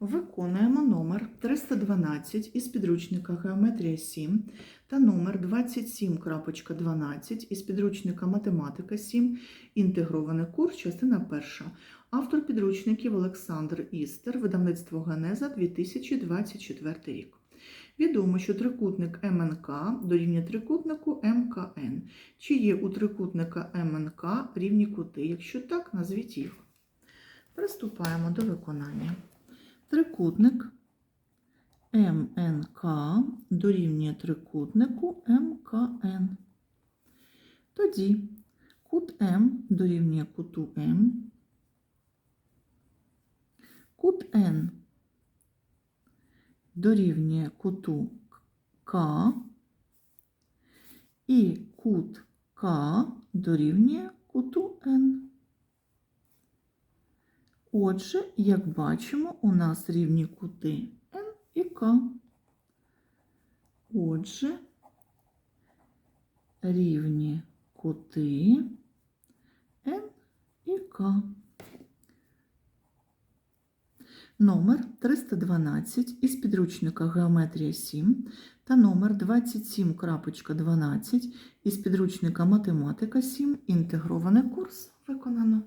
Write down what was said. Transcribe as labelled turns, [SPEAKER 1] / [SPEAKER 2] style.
[SPEAKER 1] Виконуємо номер 312 із підручника Геометрія 7 та номер 27.12 із підручника Математика 7, інтегрований курс, частина перша. Автор підручників Олександр Істер, видавництво Генеза 2024 рік. Відомо, що трикутник МНК дорівнює трикутнику МКН. Чи є у трикутника МНК рівні кути? Якщо так, назвіть їх. Приступаємо до виконання. Трикутник МНК дорівнює трикутнику МКН. Тоді кут М дорівнює куту М. Кут Н дорівнює куту К. І кут К дорівнює куту Н. Отже, як бачимо, у нас рівні кути N і К. Отже, рівні кути N і К. Номер 312 із підручника Геометрія 7 та номер 27.12 із підручника Математика 7. Інтегрований курс виконано.